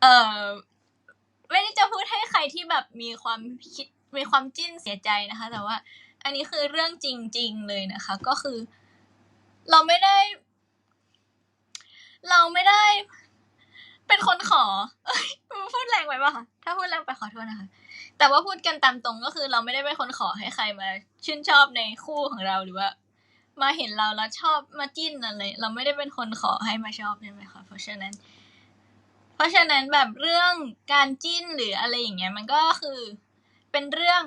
เออไม่ได้จะพูดให้ใครที่แบบมีความคิดมีความจิ้นเสียใจนะคะ แต่ว่า อันนี้คือเรื่องจริง ๆ เลยนะคะ ก็คือ เราไม่ได้ เราไม่ได้ เป็นคนขอพูดแรงไปป่ะคะถ้าพูดแรงไปขอโทษนะคะ แต่ว่าพูดกันตามตรงก็คือ เราไม่ได้เป็นคนขอให้ใครมา ชื่นชอบในคู่ของเราหรือว่า มาเห็นเราแล้วชอบมาจิ้นอะไรเราไม่ได้เป็นคนขอให้มาชอบใช่ไหมคะเพราะฉะนั้น ราะฉะนั้นแบบเรื่องการจิ้นหรืออะไรอย่างเงี้ย มันก็คือเป็นเรื่อง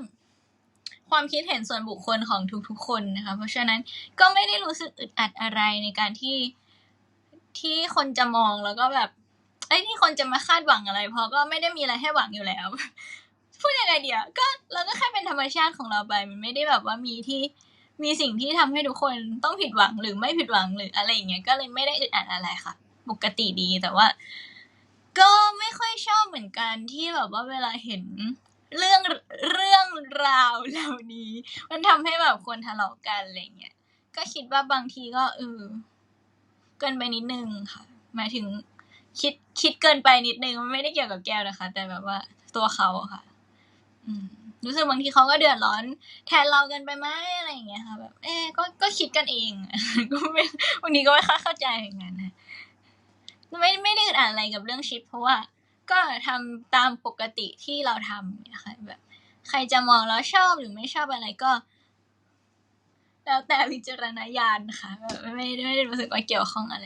ความคิดเห็นส่วนบุคคลของทุกๆ คนนะคะ เพราะฉะนั้นก็ไม่ได้รู้สึกอึดอัดอะไรในการที่ที่คนจะมองแล้วก็แบบไอ้ที่คนจะมาคาดหวังอะไร เพราะก็ไม่ได้มีอะไรให้หวังอยู่แล้ว พูดยังไงเดียวก็เราก็แค่เป็นธรรมชาติของเราไป มันไม่ได้แบบว่ามีที่มีสิ่งที่ทำให้ทุกคนต้องผิดหวังหรือไม่ผิดหวังหรืออะไรอย่างเงี้ยก็เลยไม่ได้อึดอัดอะไรค่ะ ปกติดีแต่ว่า ก็ไม่ค่อยชอบเหมือนกันที่แบบว่าเวลาเห็นเรื่องเรื่องราวเหล่านี้ มันทำให้แบบคนทะเลาะกันอะไรเงี้ยก็คิดว่าบางทีก็เออเกินไปนิดนึงค่ะ หมายถึงคิดคิดเกินไปนิดนึงมันไม่ได้เกี่ยวกับแก้วนะคะ แต่แบบว่าตัวเขาอะค่ะ อืมรู้สึกบางทีเขาก็เดือดร้อน แทนเราเกินไปไหมอะไรอย่างเงี้ยค่ะ แบบ เอ๊ะก็ก็คิดกันเอง ก็ไม่บางทีก็ไม่ค่อยเข้าใจเหมือนกันน ไม่ไม่ได้อึดอัดอะไรกับเรื่องชิป เพราะว่าก็ทำตามปกติที่เราทำนะค่ะแบบ ใครจะมองแล้วชอบหรือไม่ชอบอะไรก็ แล้วแต่วิจารณญาณค่ะแบบไม่ไม่ได้รู้สึกว่าเกี่ยวข้องอะไร